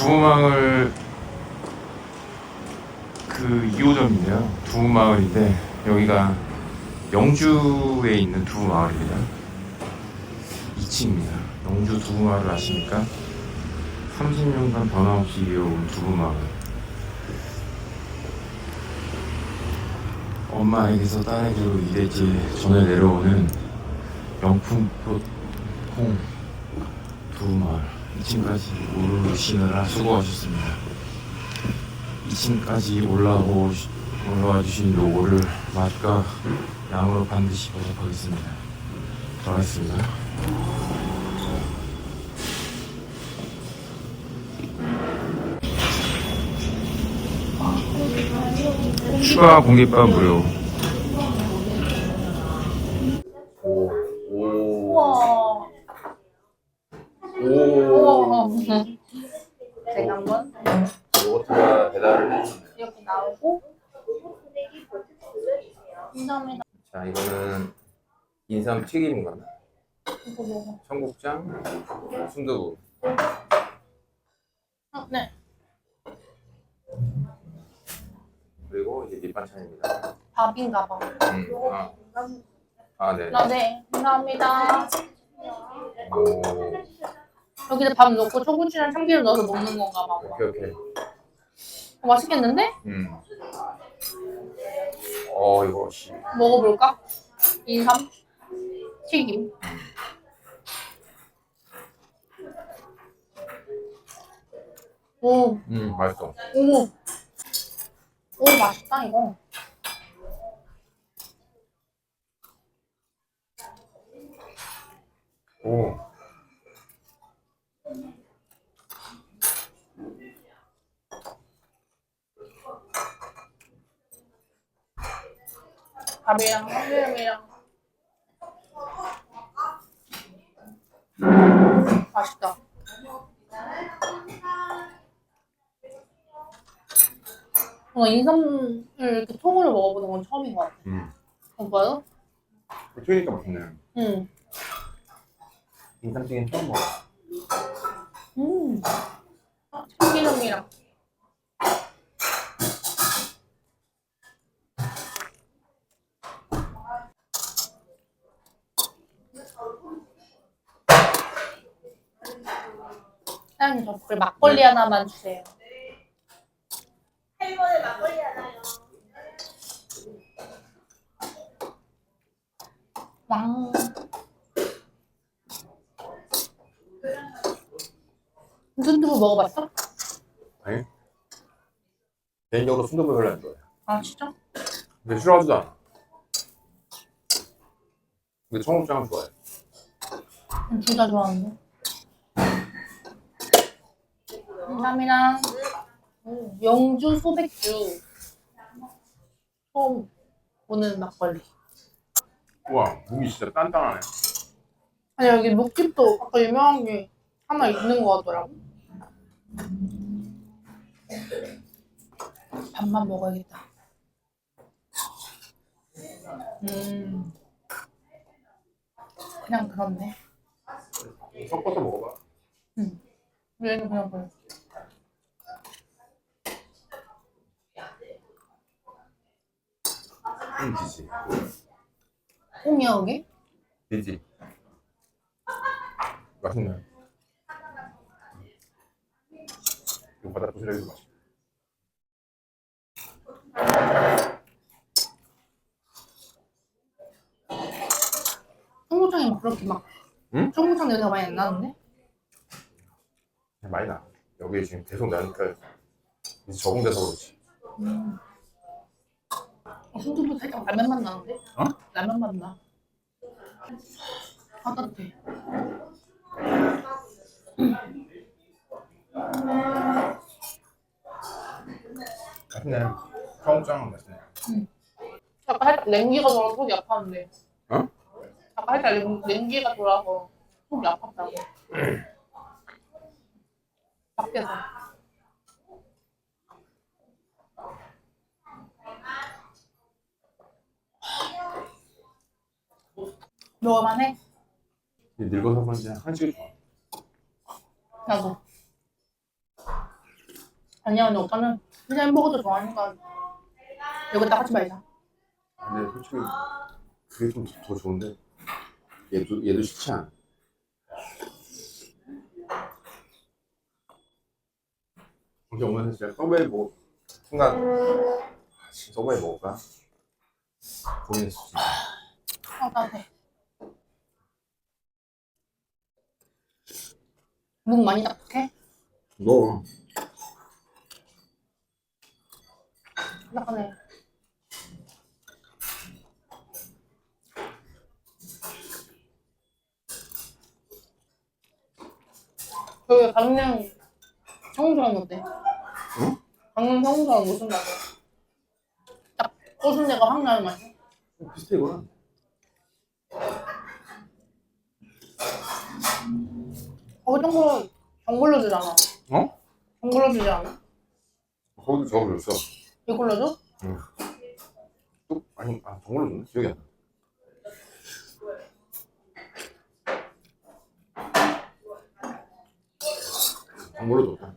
두부마을 그 2호점인데요. 두부마을인데 여기가 영주에 있는 두부마을입니다. 2층입니다. 영주 두부마을 아십니까? 30년간 변함없이 이어온 두부마을. 엄마에게서 딸에게로 이대지 전해 내려오는 명품 꽃 콩 두부마을 2층까지 오르시느라 수고하셨습니다. 2층까지 올라오 올라와 주신 요거를 맛과 양으로 반드시 보답하겠습니다. 들어가겠습니다. 추가 공깃밥 무료. 감사합니다. 자, 이거는 인삼 튀김인가? 이거 먹어. 청국장, 순두부. 아, 네. 그리고 이제 밑반찬입니다. 밥인가 봐. 음, 아, 아 네. 아, 네. 감사합니다. 오, 여기다 밥 넣고 초고추장 참기름 넣어서 먹는 건가 봐. 오케이 오케이. 어, 맛있겠는데? 음. 어 이거 씨. 먹어볼까? 인삼 튀김. 오, 음 맛있어. 오, 오 맛있다 이거. 오. 밥이랑 참기름이랑. 맛있다. 어, 인삼을 이렇게 통으로 먹어보는 건 처음인 것 같아. 음. 오빠요? 튀니까 맛있네. 응. 인삼튀김 처음 먹어. 음. 아, 참기름이랑. 사장님 저그 막걸리 하나만 주세요. 할머니 막걸리 하나요. 왕. 순두부 먹어봤어? 아니? 개인적으로 순두부 별로 안 좋아해. 아 진짜? 근데 싫어하지도 않아. 근데 청국장은 좋아해. 둘 다 좋아하는데. 감사합니다. 오, 영주 소백주. 처음 오는 막걸리. 우와, 무기 진짜 단단하네. 아니 여기 묵집도 아까 유명한 게 하나 있는 거 같더라고. 밥만 먹어야겠다. 음. 그냥 그렇네. 섞어서 먹어봐. 얘는 그냥 그래. 응, 지지. 콩이야 여기? 되지. 맛있네. 이거 바다 부스러기 맛있어. 청국장이 그렇게 막 응? 청국장 냄새가 많이 안 나는데? 많이 나. 여기 지금 계속 나니까 이제 적응돼서 그렇지. 음. 어, 순두부 살짝 라면 맛 나는데? 어? 라면 맛 나. 아 따뜻해. 맛있네. 청국장은 맛있네. 아까 살짝 냉기가 돌아서 속이 아팠는데. 어? 아까 살짝 냉, 냉기가 돌아서 속이 아팠다고. 밖에서. 먹을만해? 늙어서 그런지 좋아. 나도. 아니야, 근데 오빠는 그냥 햄버거도 좋아하니까 여기다 같이 말자. 근데 솔직히 그게 좀 더 좋은데 얘도 얘도 싫지 않아. 이렇게 오면서 진짜 서브웨이 뭐 순간 아, 지금 서브웨이 먹을까? 고민했어. 진짜. 아, 따뜻 해. 묵 많이 딱딱해? 너 딱딱하네. 그 강릉 청운처럼 어때? 응? 강릉 청운처럼 무슨 맛이야? 딱 꼬순 데가 확 나는 맛이야? 비슷해 이거랑. 거기 정보 정글로 주잖아. 어? 정글로 주지 않아? 거기도 저거 줬어. 이걸로 줘? 또 아니 아 정글로 줬나? 기억이 안 나. 정글로 줬다.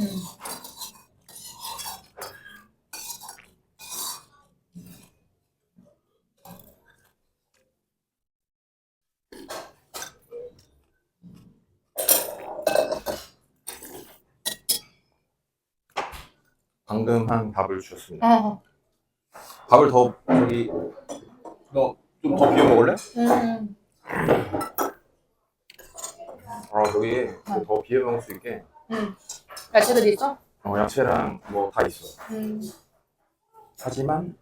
응. 방금 한 밥을 주셨습니다. 어. 밥을 더 저기 너 좀 더 비워 먹을래? 음. 아 여기 더 비워 먹을 수 있게 음. 야채들 있어? 어, 야채랑 뭐 다 있어. 음. 하지만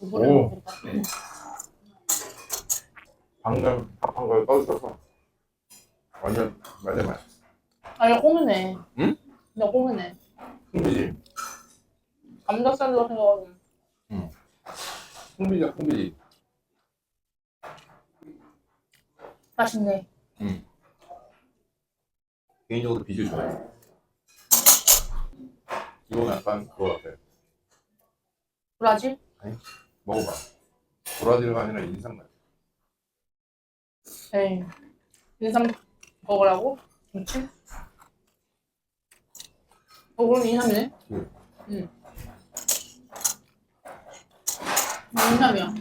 두부를 오. 먹겠다. 음. 방금 밥한 걸 떠주셔서 완전 완전 맛있어. 아, 이거 꼬미네. 응? 이거 꼬미네. 풍비지, 감자살로 생겨가지고. 풍비지, 풍비지. 맛있네. 개인적으로 비주 좋아해. 이건 약간 그거 같아. 브라질? 먹어봐. 브라질가 아니라 인삼 같아. 에이. 인삼 먹으라고? 김치? 어, 그럼 인삼이네? 응. 응. 인삼이야.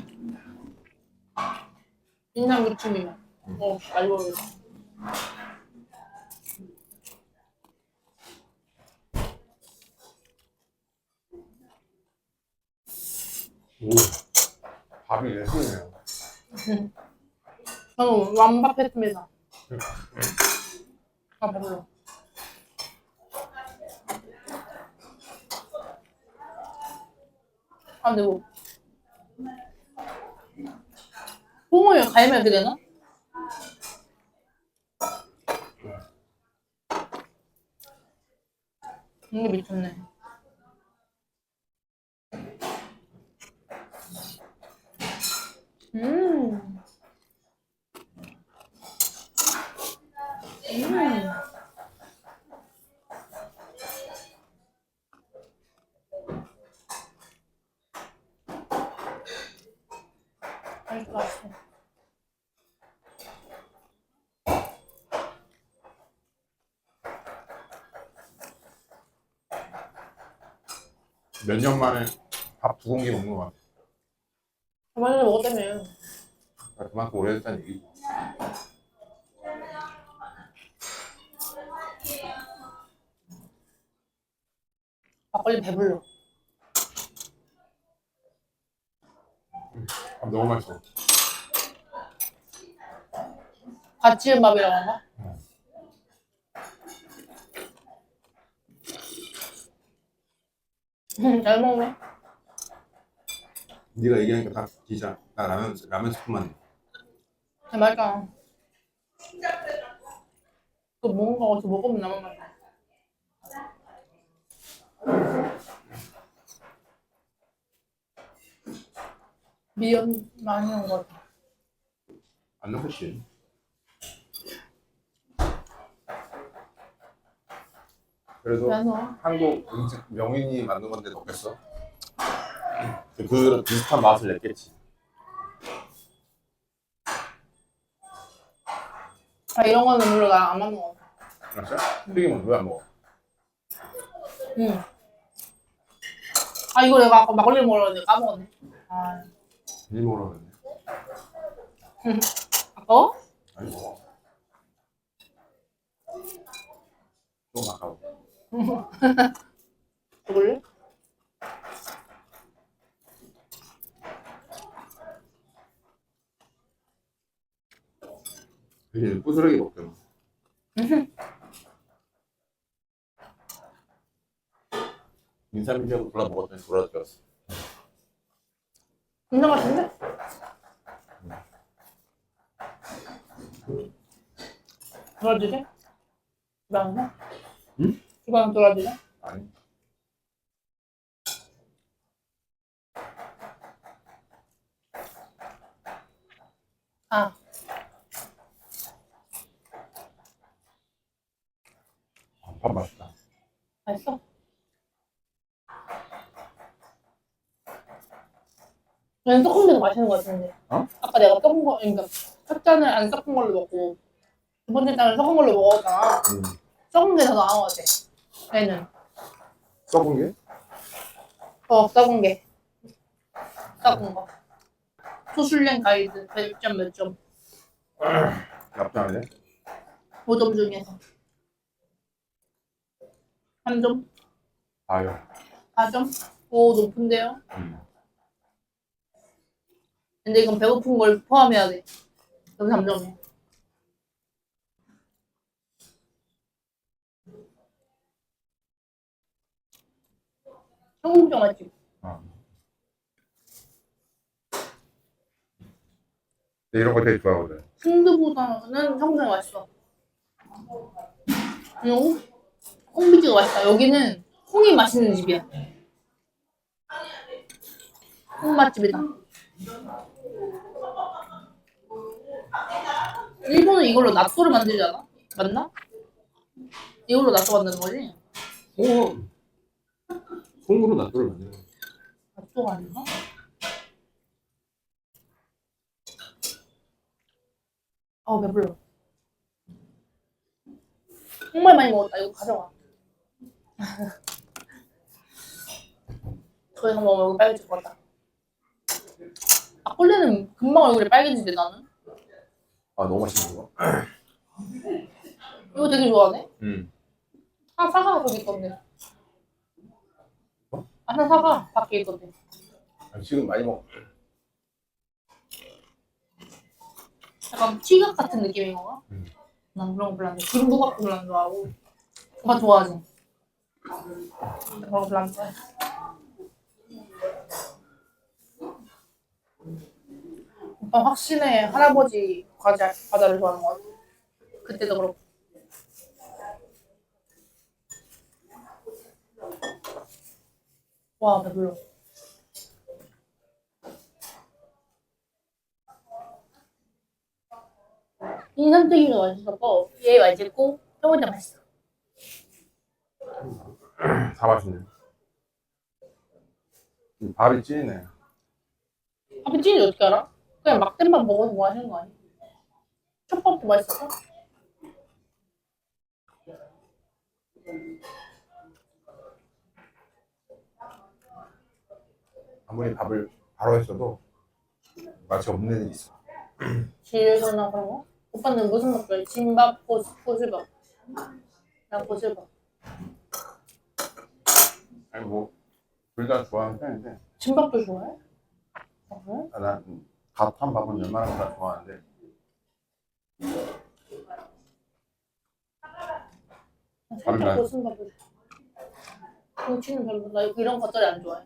인삼 무침이야. 응. 어, 알고 있어. 오, 밥이 예술이네요. 저는 완밥 했습니다. 아, 배불러. 아, 근데 뭐. 뽕을 갈면 이렇게 되나? 이게 미쳤네. 음. 음. 맛있어. 몇 년 만에 밥 두 공기 먹는 거 같아. 얼마 전에 먹었다며. 아, 그만큼 오래됐다는 얘기. 막걸리 배불러. 밥 너무 맛있어. 갓 지은 밥이라고 하나? 음, 잘 먹네. 네가 얘기하니까 다 진짜 나 라면 라면 스프만 아, 맞아. 그 뭔가 어서 먹으면 나만 말이야. 미연 많이 온거 같아. 안 넣겠지. 그래서 그래서 한국 음식 명인이 만든 건데 넣겠어? 그 비슷한 맛을 냈겠지. 아 이런 거는 별로 나랑 안 맞는 것 같아. 알았어? 튀김은 왜 안 먹어? 응. 아 이거 내가 아까 막걸리 먹으러 했는데 까먹었네. 아일 먹으러 그랬네. 아까워? 아니 먹어. 좀 아까워. 먹을래? 되게 부스러기 먹더라. 인삼인지하고 골라 먹었더니 돌아 들었어. 진짜 맛있는데? 돌아주지? 집안에? 응? 집안에 돌아주지? 아니. 아 밥 맛있다. 맛있어? 난 섞은 게 더 맛있는 것 같은데. 어? 아까 내가 섞은 거, 그러니까 첫 잔을 안 섞은 걸로 먹고 두 번째 잔을 섞은 걸로 먹었잖아. 음. 섞은 게 더 나은 것 같아. 얘는. 썩은 게? 어, 썩은 게. 썩은 거. 소술랭 가이드 몇점몇 점. 납작하네. 5점 중에서. 한 점? 아유. 4점? 오, 높은데요? 음. 근데 이건 배고픈 걸 포함해야 돼. 여기 3점이야. 청국장 맛집. 아. 네, 이런 거 되게 좋아하거든. 순두보다는 청국장이 맛있어. 그리고 콩비지가 맛있다. 여기는 콩이 맛있는 집이야. 콩 맛집이다. 일본은 이걸로 낫또를 만들잖아? 맞나? 이걸로 낫또 만드는 거지? 오. 콩으로 낫또를 만드는 거. 낫또가 아닌가? 아 배불러. 정말 많이 먹었다. 이거 가져가. 저희 한번 얼굴 빨개질 것 같다. 막걸리는 금방 얼굴이 빨개지는데 나는? 아, 너무 맛있는 거. 이거 되게 좋아하네? 음. 아, 사과가 거기 있던데. 뭐? 아, 나 사과 밖에 있던데. 아, 지금 많이 먹. 약간 티각 같은 느낌인 건가? 음. 난 그런 거 별로 안 좋아. 김부 같은 별로 안 좋아하고. 오빠 좋아하지? 좋아해. 오빠 확신에 할아버지 과자, 과자를 좋아하는 것 같아. 그때도 그렇고. 와, 배불러. 인삼튀김도 맛있었고, 얘 맛있고, 저번에 맛있어. 다 맛있네. 이 밥이 찐이네. 밥이 찐이 어떻게 알아? 그냥 막대만 먹어서 뭐 하시는 거 아니야? 첫밥도 맛있었어? 아무리 밥을 바로 했어도 맛이 없는 일이 있어. 질거나 그런 거? 오빠는 무슨 맛 좋아해? 진밥, 고수, 고수밥. 난 고수밥. 아니 뭐둘 다 좋아하는 편인데 진밥도 좋아해? 아, 그래? 아, 난갓한 밥은 웬만하면 다 좋아하는데 밥이 살짝 고수밥도 좋아. 김치는 별로, 나 이런 겉절이 안 좋아해.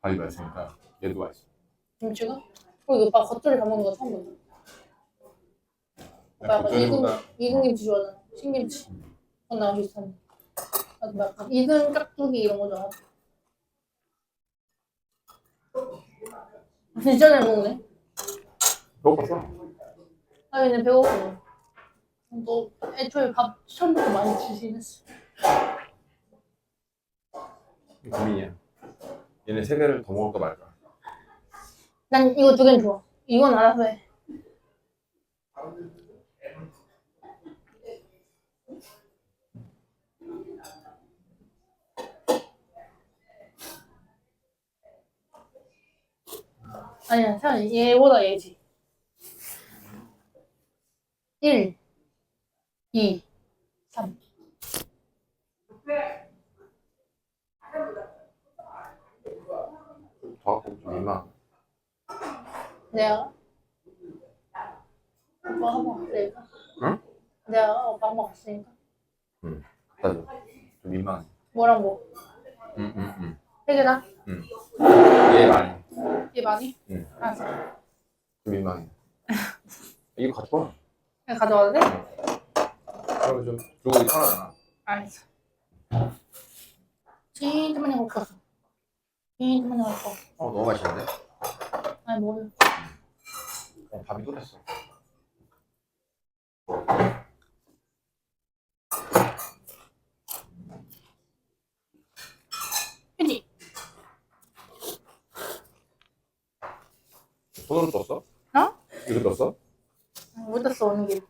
밥이 맛있으니까 얘도 맛있어. 김치가? 그리고 오빠 겉절이 다 먹는 거 처음 본다. 오빠 약간 겉절이보다 이군김치 좋아하잖아. 신김치. 그건 나랑 비슷한데. 약간 이근 깍두기 이런 거 좋아하고. 진짜 잘 먹네. 배고팠어. 아 근데 배고파. 너 애초에 밥 처음부터 많이 주긴 했어. 고민이야. 얘네 세 개를 더 먹을까 말까. 난 이거 두 개는 좋아. 이건 알아서 해. 아니야, 차라리 얘보다 얘지. 1, 2, 3. 더 갖고 좀 민망. 내가 오빠 한번 갔으니까. 응? 내가 오빠 한번 갔으니까. 갖다 줘. 좀 민망해. 뭐랑 뭐? 응, 응, 응. 세 개나? 얘 많이. 얘 많이? 응. 알았어. 좀 민망해. 이거 가져와. 그냥 가져가도 돼? 그러면 좀 오기 편하잖아. 알았어. 진짜 많이 먹고 왔어. 진짜 많이 먹고. 어, 너무 맛있는데? 아니 뭘? 어, 밥이 끓었어. 그지? 손으로 떴어? 어? 이거 떴어? 못 떴어 오는 길.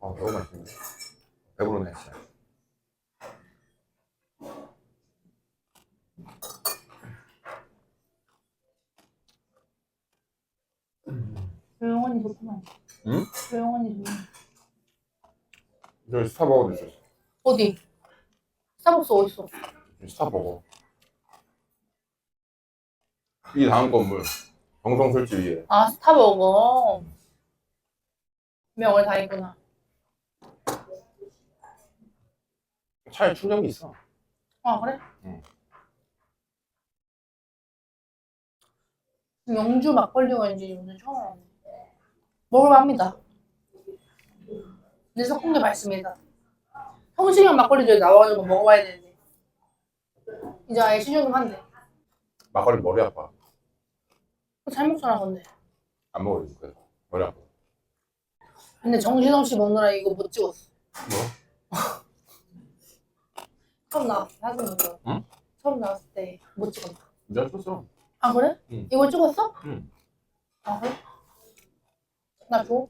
어, 너무 맛있는데. 배부르네, 진짜. 조용하니 좋구만. 응? 조용하니 좋네. 여기 스타버거도 있었어. 어디? 스타벅스 어딨어? 여기 스타버거. 이 다음 건물. 정성 술집 위에. 아 스타버거. 명을 다 했구나. 차에 충전기 있어. 아 그래? 응. 영주 막걸리가 이제 오늘 처음. 먹을만합니다. 근데 섞은 게 맛있습니다. 성시경 막걸리도 나와가지고 먹어봐야 되는데. 이제 아예 신경 좀 한대. 막걸리 머리 아파. 그거 잘 먹잖아 근데. 안 먹어요, 그래서. 머리 아파. 근데 정신없이 먹느라 이거 못 찍었어. 뭐? 처음 나왔을 때 사진 보고. 응? 처음 나왔을 때 못 찍었어. 내가 쳤어. 아 그래? 응. 이걸 찍었어? 응. 아 그래? 나 줘?